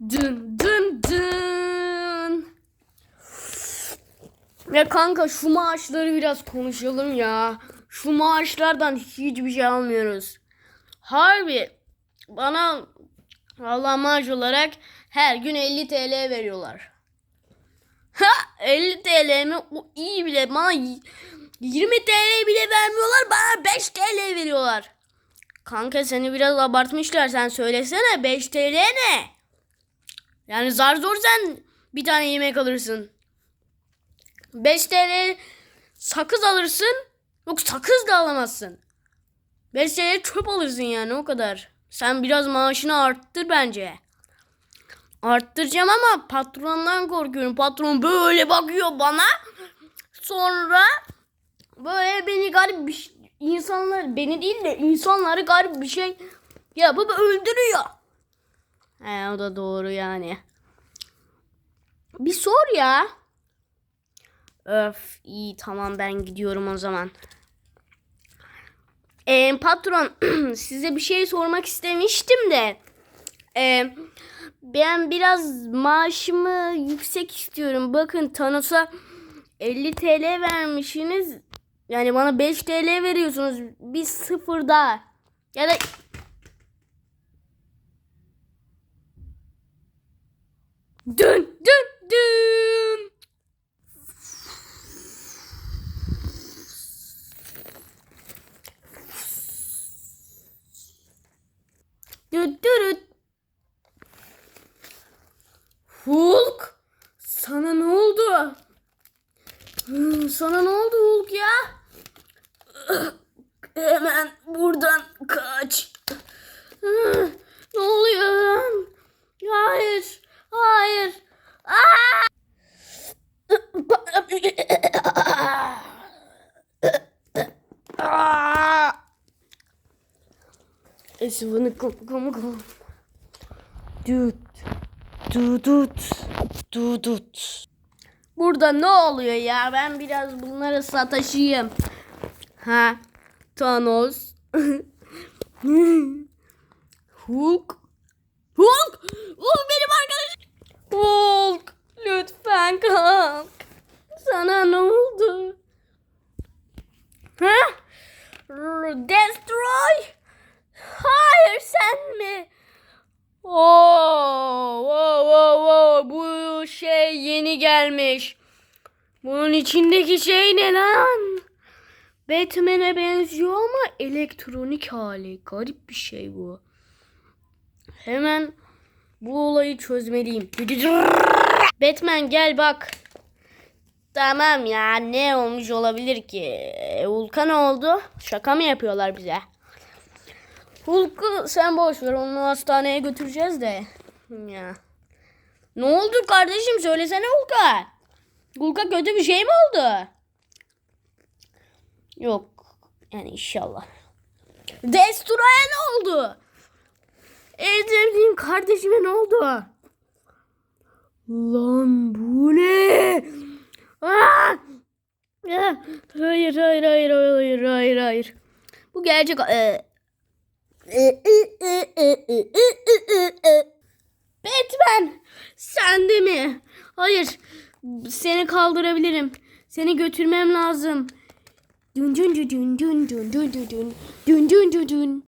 Dın dın dın. Ya kanka şu maaşları biraz konuşalım ya. Şu maaşlardan hiçbir şey almıyoruz. Harbi bana Allah maaş olarak her gün 50 TL veriyorlar. Ha 50 TL mi? O iyi bile bana y- 20 TL bile vermiyorlar bana 5 TL veriyorlar. Kanka seni biraz abartmışlar sen söylesene 5 TL ne? Yani zar zor sen bir tane yemek alırsın. 5 TL sakız alırsın. Yok sakız da alamazsın. 5 TL çöp alırsın yani o kadar. Sen biraz maaşını arttır bence. Arttıracağım ama patrondan korkuyorum. Patron böyle bakıyor bana. Sonra böyle beni garip bir şey- insanlar beni değil de insanları garip bir şey yapıp öldürüyor. He o da doğru yani. Bir sor ya. Öf iyi tamam ben gidiyorum o zaman. Ee, patron size bir şey sormak istemiştim de. Ee, ben biraz maaşımı yüksek istiyorum. Bakın Thanos'a 50 TL vermişsiniz. Yani bana 5 TL veriyorsunuz. Bir sıfır daha. Ya da Dün dün dün. Düt dürüt. Hulk. Sana ne oldu? Hmm, Sana ne oldu Hulk ya? Hemen buradan kaç. Hmm, Ne oluyor? Hayır. Hayır. Aa! Aa! Esvını kum kum kum. Düt. Dudut. Dudut. Burada ne oluyor ya? Ben biraz bunları sataşayım. Ha. Thanos. Hulk. Hulk! Hulk benim arkadaşım. Hulk! Lütfen kalk. Sana ne oldu? Ha? Destroy? Hayır sen mi? Oo, wow, wow, wow. Bu şey yeni gelmiş. Bunun içindeki şey ne lan? Batman'e benziyor ama elektronik hali. Garip bir şey bu. Hemen bu olayı çözmeliyim. Batman gel bak. Tamam ya ne olmuş olabilir ki? E, Hulk'a ne oldu? Şaka mı yapıyorlar bize? Hulk'u sen boş ver onu hastaneye götüreceğiz de. Ya. Ne oldu kardeşim söylesene Hulk'a. Hulk'a kötü bir şey mi oldu? Yok. Yani inşallah. Destroy'a ne oldu? En sevdiğim kardeşime ne oldu? Lan bu ne? Aa! Ya, Hayır hayır hayır hayır hayır hayır. Bu gerçek. Ee, Batman sen de mi? Hayır seni kaldırabilirim. Seni götürmem lazım. Dün dün dün dün dün dün dün dün dün dün dün dün.